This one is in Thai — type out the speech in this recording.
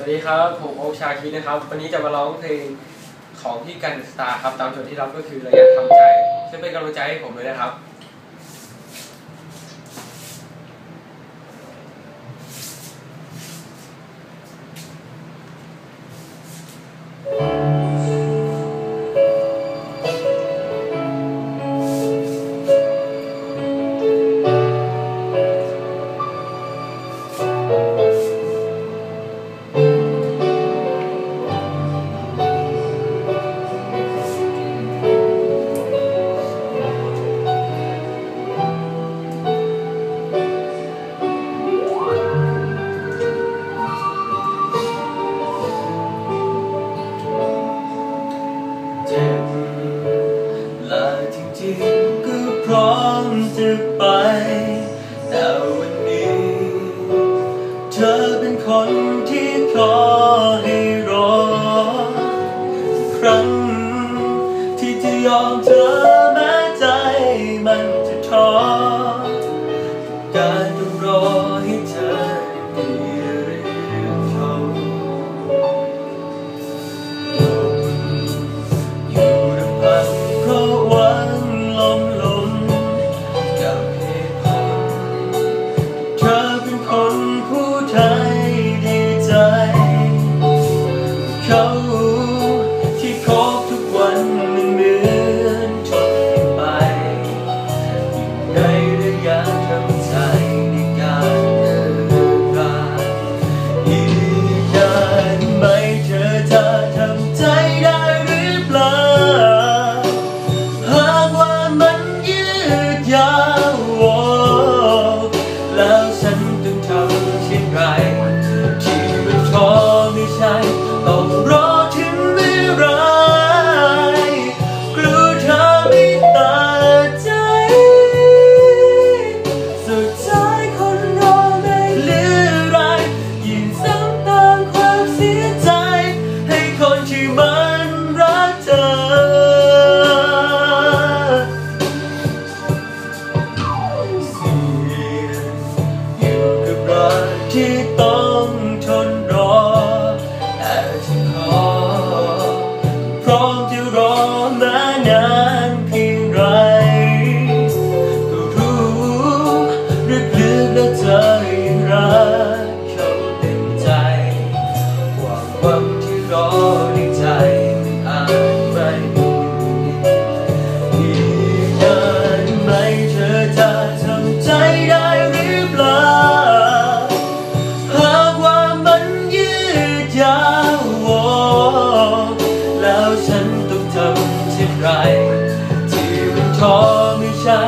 สวัสดีครับ ผมโอชาคีนะครับ วันนี้จะมาร้องเพลงของพี่กันสตาร์ครับ ตามโจทย์ที่รับก็คือระยะทำใจช่งเป็นกำลังใจให้ผมเลยนะครับ เจ็บและจริงๆก็พร้อมจะไป แต่วันนี้ เธอเป็นคนที่ขอให้รอ ครั้งที่จะยอมเธอ ลึกๆแล้วเธอรักเขาเต็มใจหวังความที่รอในใจอาจไม่มีอีกนานไหมเธอจะทำใจได้หรือเปล่าหากว่ามันยืดยาวแล้วฉันต้องทำเช่นไรที่มันท้อไม่ใช่